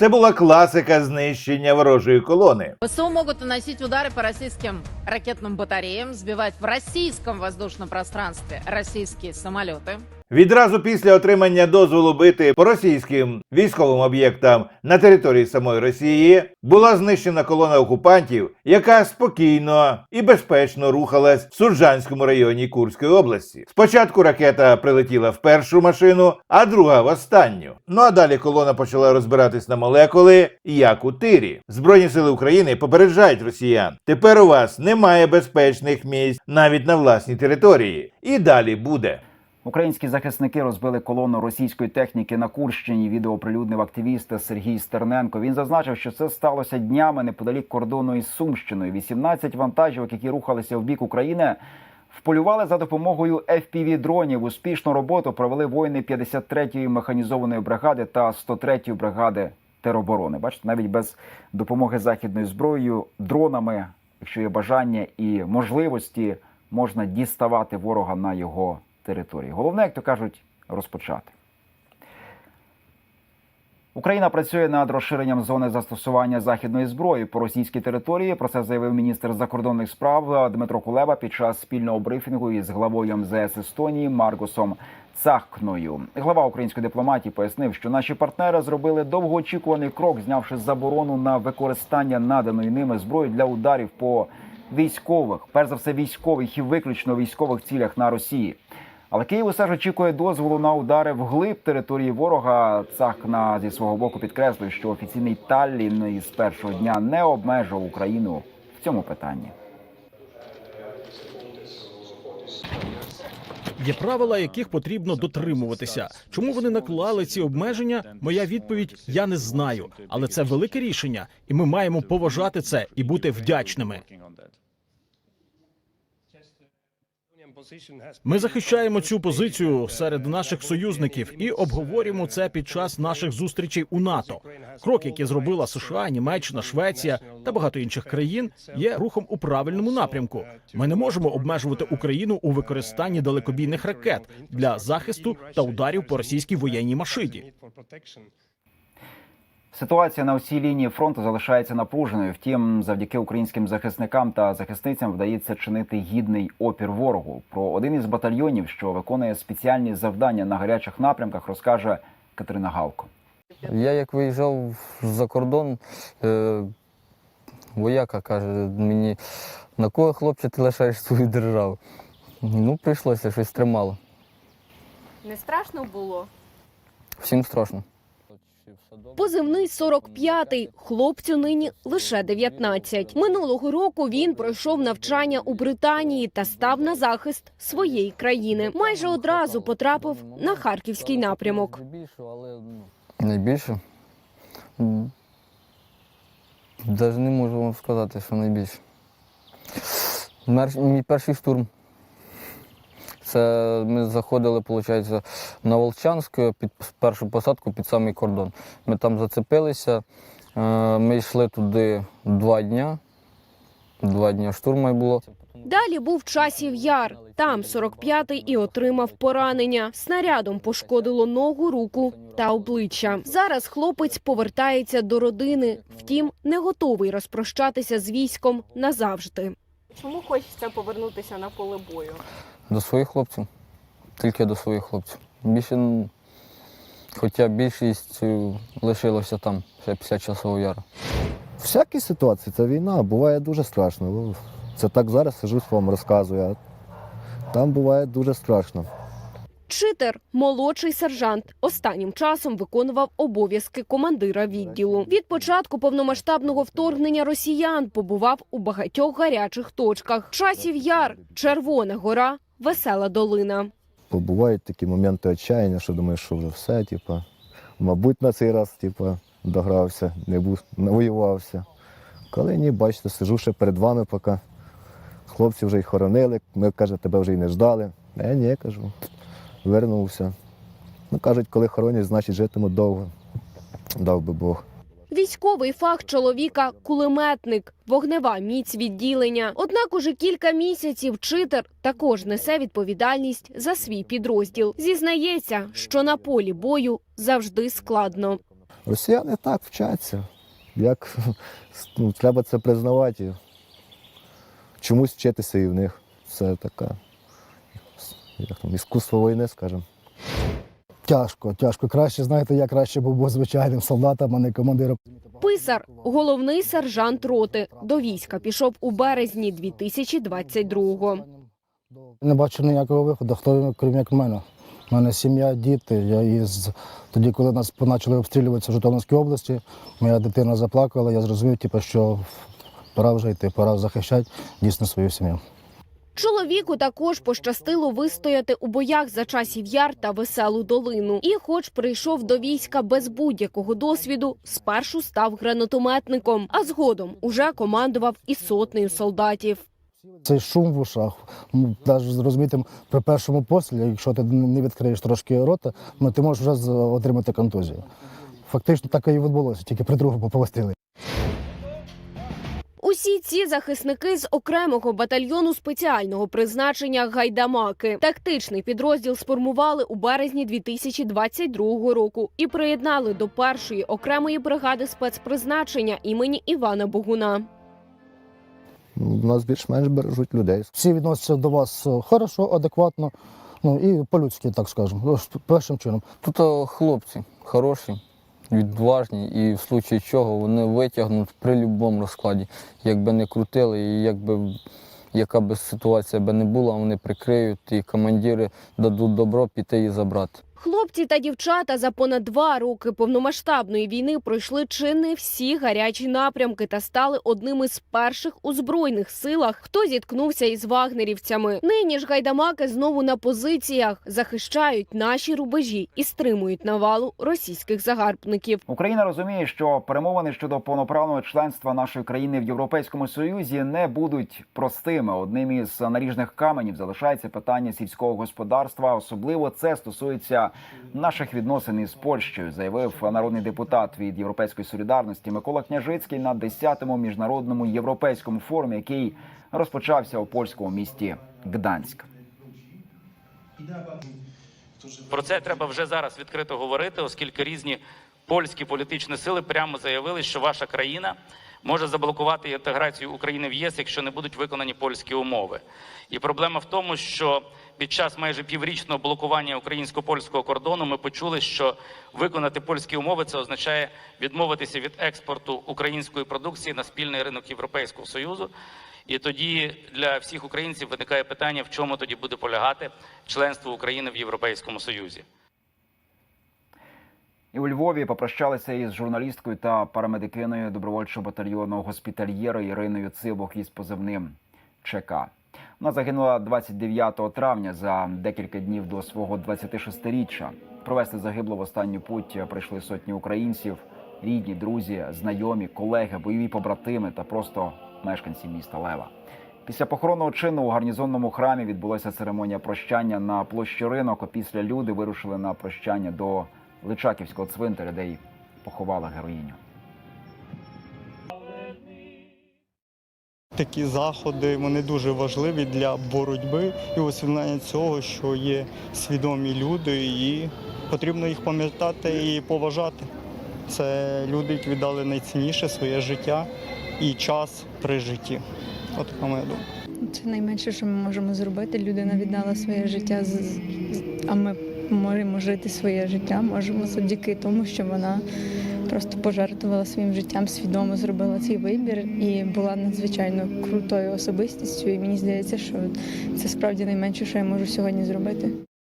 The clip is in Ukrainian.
Це була класика знищення ворожої колони. ВСУ могут наносить удары по российским ракетным батареям, сбивать в российском воздушном пространстве российские самолеты. Відразу після отримання дозволу бити по російським військовим об'єктам на території самої Росії була знищена колона окупантів, яка спокійно і безпечно рухалась в Суржанському районі Курської області. Спочатку ракета прилетіла в першу машину, а друга в останню. Ну а далі колона почала розбиратись на молекули, як у тирі. Збройні сили України попереджають росіян. Тепер у вас немає безпечних місць навіть на власній території. І далі буде. Українські захисники розбили колону російської техніки на Курщині. Відео оприлюднив активіст Сергій Стерненко. Він зазначив, що це сталося днями неподалік кордону із Сумщиною. 18 вантажівок, які рухалися в бік України, вполювали за допомогою fpv дронів. Успішну роботу провели воїни 53-ї механізованої бригади та 103-ї бригади тероборони. Бачите, навіть без допомоги західною зброєю, дронами, якщо є бажання і можливості, можна діставати ворога на його території. Головне, як то кажуть, розпочати. Україна працює над розширенням зони застосування західної зброї по російській території. Про це заявив міністр закордонних справ Дмитро Кулеба під час спільного брифінгу із главою МЗС Естонії Маргосом Цахкною. Глава української дипломатії пояснив, що наші партнери зробили довгоочікуваний крок, знявши заборону на використання наданої ними зброї для ударів по військових, перш за все військових і виключно військових цілях на Росії. Але Київ усе ж очікує дозволу на удари вглиб території ворога. Цахна зі свого боку підкреслює, що офіційний Таллін із першого дня не обмежував Україну в цьому питанні. Є правила, яких потрібно дотримуватися. Чому вони наклали ці обмеження? Моя відповідь я не знаю, але це велике рішення, і ми маємо поважати це і бути вдячними. Ми захищаємо цю позицію серед наших союзників і обговорюємо це під час наших зустрічей у НАТО. Крок, який зробила США, Німеччина, Швеція та багато інших країн, є рухом у правильному напрямку. Ми не можемо обмежувати Україну у використанні далекобійних ракет для захисту та ударів по російській воєнній машині. Ситуація на всій лінії фронту залишається напруженою. Втім, завдяки українським захисникам та захисницям вдається чинити гідний опір ворогу. Про один із батальйонів, що виконує спеціальні завдання на гарячих напрямках, розкаже Катерина Галко. Я як виїжджав за кордон, е, вояка каже мені, на кого хлопче ти лишаєш свою державу? Ну, прийшлося, щось тримало. Не страшно було? Всім страшно. Позивний 45-й, хлопцю нині лише 19. Минулого року він пройшов навчання у Британії та став на захист своєї країни. Майже одразу потрапив на харківський напрямок. Найбільше? Навіть не можу вам сказати, що найбільше. Мій перший штурм. Це ми заходили, виходить, на Волчанську під першу посадку під самий кордон. Ми там зацепилися. е, Ми йшли туди два дня. Два дні штурму було. Далі був часів яр. Там 45-й і отримав поранення. Снарядом пошкодило ногу, руку та обличчя. Зараз хлопець повертається до родини, втім не готовий розпрощатися з військом назавжди. Чому хочеться повернутися на поле бою? До своїх хлопців. Тільки до своїх хлопців. Більше, хоча більшість е, лишилося там, ще після часового яру. Всякі ситуації, це війна, буває дуже страшно. Ну, Це так зараз сижу з вам розказую. А там буває дуже страшно. Читер, молодший сержант, останнім часом виконував обов'язки командира відділу. Від початку повномасштабного вторгнення росіян побував у багатьох гарячих точках: часів яр, Червона гора, Весела долина. Бо бувають такі моменти відчаяння, що думаєш, що вже все, типа, мабуть, на цей раз типа, догрався, не був, навоювався. Коли ні, бачите, сижу ще перед вами, поки хлопці вже й хоронили, ми каже, тебе вже й не ждали. Е, ні, кажу, вернувся. Ну, кажуть, коли хоронять, значить житиму довго. Дав би Бог. Військовий фах чоловіка кулеметник, вогнева міць відділення. Однак уже кілька місяців читер також несе відповідальність за свій підрозділ. Зізнається, що на полі бою завжди складно. Росіяни так вчаться. Як ну, треба це признавати. Чомусь вчитися і в них. Це така як там, іскусство війни, скажімо. Тяжко, тяжко. Краще, знаєте, я краще був би звичайним солдатом, а не командиром. Писар, головний сержант роти, до війська пішов у березні 2022-го. Не бачу ніякого виходу, хто крім як мене. У мене сім'я, діти. Я із тоді, коли нас почали обстрілюватися в Житомирській області, моя дитина заплакала. Я зрозумів, типу, що пора вже йти, пора захищати дійсно свою сім'ю. Чоловіку також пощастило вистояти у боях за часів яр та веселу долину. І, хоч прийшов до війська без будь-якого досвіду, спершу став гранатометником, а згодом уже командував і сотнею солдатів. Цей шум в ушах, навіть зрозуміти, при першому пострілі, якщо ти не відкриєш трошки рота, ну, ти можеш вже отримати контузію. Фактично так і відбулося, тільки при другому пострілі. Усі ці захисники з окремого батальйону спеціального призначення гайдамаки. Тактичний підрозділ сформували у березні 2022 року і приєднали до першої окремої бригади спецпризначення імені Івана Богуна. Ну, У нас більш-менш бережуть людей. Всі відносяться до вас е, хорошо, адекватно, ну і по-людськи, так скажемо, ну, першим чином. Тут хлопці хороші, відважні, і в случаї чого вони витягнуть при будь-якому розкладі. Якби не крутили, і якби яка би ситуація би не була, вони прикриють, і командири дадуть добро піти і забрати. Хлопці та дівчата за понад два роки повномасштабної війни пройшли чи не всі гарячі напрямки та стали одними з перших у збройних силах, хто зіткнувся із вагнерівцями. Нині ж гайдамаки знову на позиціях захищають наші рубежі і стримують навалу російських загарбників. Україна розуміє, що перемовини щодо повноправного членства нашої країни в Європейському Союзі не будуть простими. Одним із наріжних каменів залишається питання сільського господарства. Особливо це стосується наших відносин із Польщею, заявив народний депутат від Європейської солідарності Микола Княжицький на 10-му міжнародному європейському форумі, який розпочався у польському місті Гданськ. Про це треба вже зараз відкрито говорити, оскільки різні польські політичні сили прямо заявили, що ваша країна може заблокувати інтеграцію України в ЄС, якщо не будуть виконані польські умови. І проблема в тому, що під час майже піврічного блокування українсько-польського кордону ми почули, що виконати польські умови це означає відмовитися від експорту української продукції на спільний ринок Європейського союзу. І тоді для всіх українців виникає питання, в чому тоді буде полягати членство України в Європейському Союзі. І у Львові попрощалися із журналісткою та парамедикиною добровольчого батальйону госпітальєра Іриною Цибок із позивним ЧК. Вона загинула 29 травня за декілька днів до свого 26-річчя. Провести загиблу в останню путь прийшли сотні українців, рідні, друзі, знайомі, колеги, бойові побратими та просто мешканці міста Лева. Після похоронного чину у гарнізонному храмі відбулася церемонія прощання на площі ринок. Опісля люди вирушили на прощання до Личаківського цвинтаря, де й поховали героїню. Такі заходи вони дуже важливі для боротьби і усвідомлення цього, що є свідомі люди, і потрібно їх пам'ятати і поважати. Це люди, які віддали найцінніше своє життя і час при житті. От така моя думка. Це найменше, що ми можемо зробити. Людина віддала своє життя, а ми можемо жити своє життя. Можемо завдяки тому, що вона просто пожертвувала своїм життям, свідомо зробила цей вибір і була надзвичайно крутою особистістю. І мені здається, що це справді найменше, що я можу сьогодні зробити.